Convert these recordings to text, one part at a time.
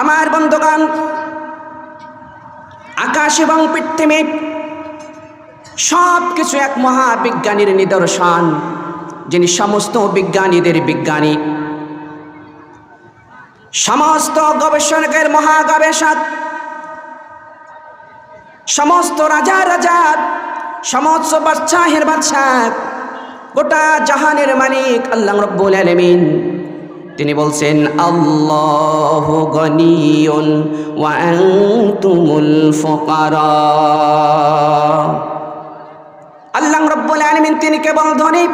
আমার বন্ধুগণ, আকাশ এবং পৃথিবী সব কিছু এক মহাবিজ্ঞানীর নিদর্শন, যিনি সমস্ত বিজ্ঞানীদের বিজ্ঞানী। সমস্ত গবেষণকের মহা গবেষক সমস্ত রাজা রাজা, সমস্ত বাদশাহের বাদশাহ, গোটা জাহানের মালিক আল্লাহ রব্বুল আলামিন। তিনি বলছেন, আল্লাহ গনিয়ন ওয়া আনতুমুল ফুকারা। আল্লাহ রব্বুল আলামিন তিনি কেবল ধনী।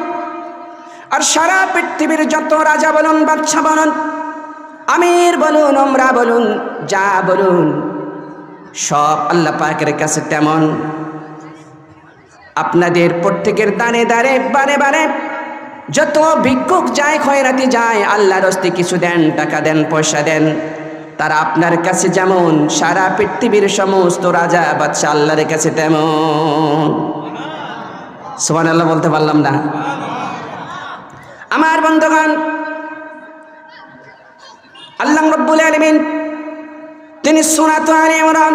আর সারা পৃথিবীর যত রাজা বলুন, বাদশা বলুন, আমির বলুন ওমরা বলুন, যা বলুন, সব আল্লাহ পাকের কাছে তেমন। আপনাদের প্রত্যেকের দানে দানে বারে বারে যত ভিক্ষুক যায় খয়রাতি যায়, আল্লাহর হস্তে কিছু দেন, টাকা দেন, পয়সা দেন। তারা আপনার কাছে যেমন, সারা পৃথিবীর সমস্ত রাজা বাচ্চা আল্লাহর কাছে তেমন। সোমান আল্লাহ বলতে পারলাম না। আমার বন্ধুগণ, আল্লাহ রব্বুল আলমিন, তিনি সুনাত আলী ইমরান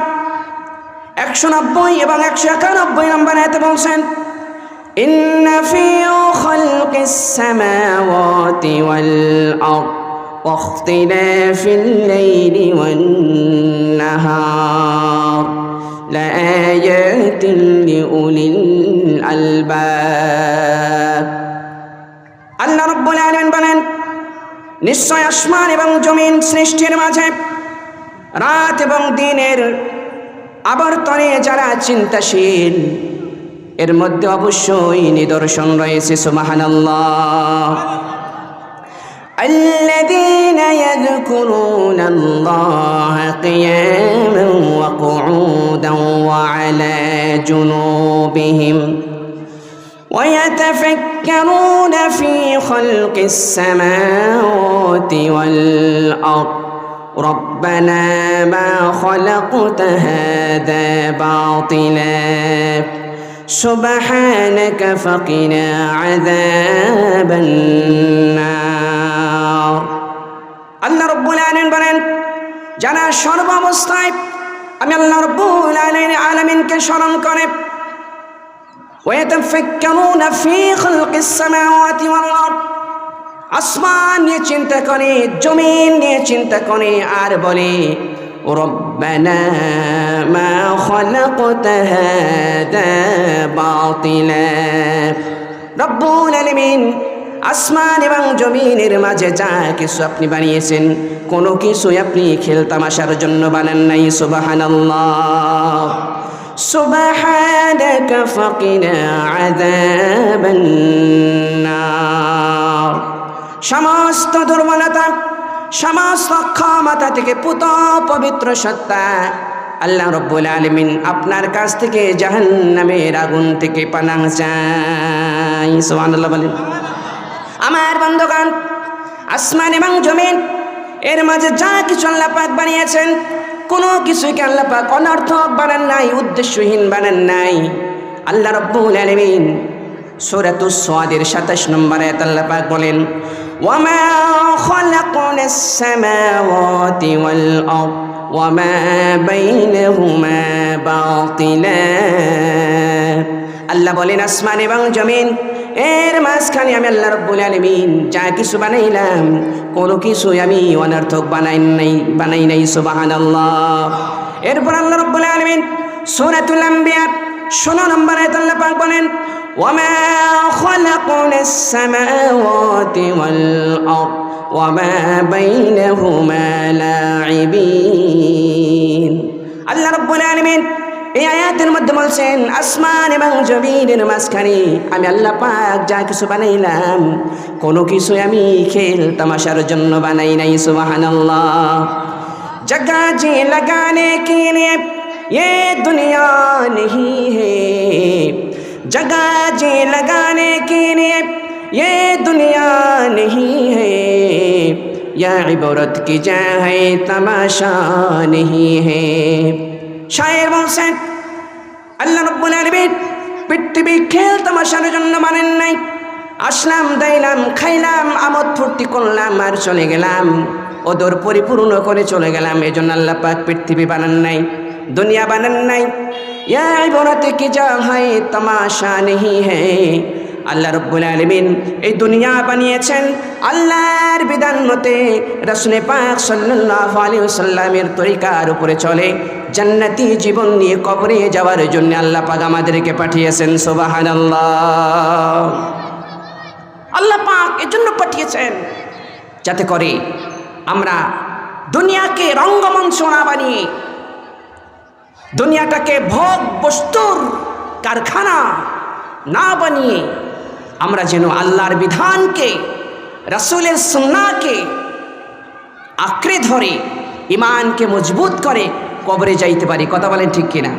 একশো নব্বই এবং একশো একানব্বই নম্বর এতে বলছেন إن في خلق السماوات والأرض واختلاف الليل والنهار لآيات لأولي الألباب আল্লাহ রব্বুল আলামিন বলেন নিশ্চয় আসমান এবং জমিন সৃষ্টির মাঝে রাত এবং দিনের আবর্তনে যারা চিন্তাশীল এর মধ্যে অবশ্যই নিদর্শন রয়েছে সুবহানাল্লাহ الذين يذكرون الله قياما وقعودا وعلى جنوبهم ويتفكرون في خلق السماوات والأرض ربنا ما خلقت هذا باطلا سبحانك فقنا عذاب النار আল্লাহ রব্বুল আলামিন বলেন যারা সর্বাবস্থায় আমি আল্লাহ রব্বুল আলামিন আলামিনকে স্মরণ করে ويتفكرون في خلق السماوات والأرض আসমান নিয়ে চিন্তা করে জমিন নিয়ে চিন্তা করে আর বলে ربنا ما خلقت هذا باطلا রব্বুল আলামিন আসমান এবং জমিনের মাঝে যা কিছু আপনি বানিয়েছেন কোনো কিছুই আপনি খেলতামাশার জন্য বানান নাই সুবহানাল্লাহ سبحانك فقنا عذاب النار সমস্ত দুর্বলতা সমস্ত ক্ষমতা থেকে পুত, পবিত্র সত্তা। আল্লাহ রব্বুল আলমিন আপনার কাছ থেকে জাহান্নামের আগুন থেকে পানা চাই। সুবহানাল্লাহ বলেন। আমার বন্ধুগণ, আসমান এবং জমিন, এর মাঝে যা কিছু আল্লাহ পাক বানিয়েছেন, কোনো কিছুকে আল্লাহ পাক অনর্থক বানান নাই, উদ্দেশ্যহীন বানান নাই। আল্লাহ রব্বুল আলামিন সূরাতুস সাদের 27 নম্বর আয়াত বলেন, ওয়ামা খালাকনাস সামাওয়াতি ওয়াল আরদ, ওয়ামা বাইনাহুমা বাতিলা। আল্লাহ বলেন, আসমান এবং জমিন, এর মাঝখানে আমি আল্লাহ রব্বুল আলমিন যা কিছু বানাইলাম, কোনো কিছুই আমি অনর্থক বানাই নাই বানাই নাই সুবাহান আল্লাহ এরপর আল্লাহ রব্বুল আলমিন সূরাতুল আম্বিয়া ষোলো নম্বর আয়াত আল্লাহ পাক বলেন وما خلقنا السماوات والأرض وما بينهما لاعبين আল্লাহ রব্বুল আলমিন এই আয়াতের মধ্যে বলছেন আসমান এবং জমিনের মাঝখানে আমি আল্লাহ পাক যা কিছু বানাইলাম কোনো কিছু আমি খেল তামাশার জন্য বানাই নাই সুবহানাল্লাহ जगह जी लगाने के लिए ये दुनिया नहीं है जगह जी लगाने के लिए ये दुनिया नहीं है यह इबरत की जा है तमाशा नहीं है শায়ের বলছেন আল্লাহ রব্বুল আলামিন পৃথিবী খেল তামাশার জন্য মানেন নাই আসলাম দাইলাম খাইলাম আমোদ ফুর্তি করলাম আর চলে গেলাম ওদর পরিপূর্ণ করে চলে গেলাম এই জন্য আল্লাহ পাক পৃথিবী বানান নাই দুনিয়া বানান নাই ইয়া ইবরাতে, কি যা হয়, তামাশা নেহি হ্যাঁ আল্লাহ আলমিন এই দুনিয়া বানিয়েছেন আল্লাহর মতে তরিকার উপরে চলে। জান্নাতি জীবন নিয়ে কবরে যাওয়ার জন্য আল্লাহ পাক আমাদেরকে পাঠিয়েছেন, সুবহানাল্লাহ। আল্লাহ পাক এজন্য পাঠিয়েছেন যাতে করে আমরা দুনিয়াকে রঙ্গমঞ্চ না বানিয়ে দুনিয়াটাকে ভোগ বস্তুর কারখানা না বানিয়ে আমরা যেন আল্লাহর বিধানকে, রাসূলের সন্নাকে আঁকড়ে ধরে ইমানকে মজবুত করে কবরে যাইতে পারি। কথা বলেন ঠিক কিনা?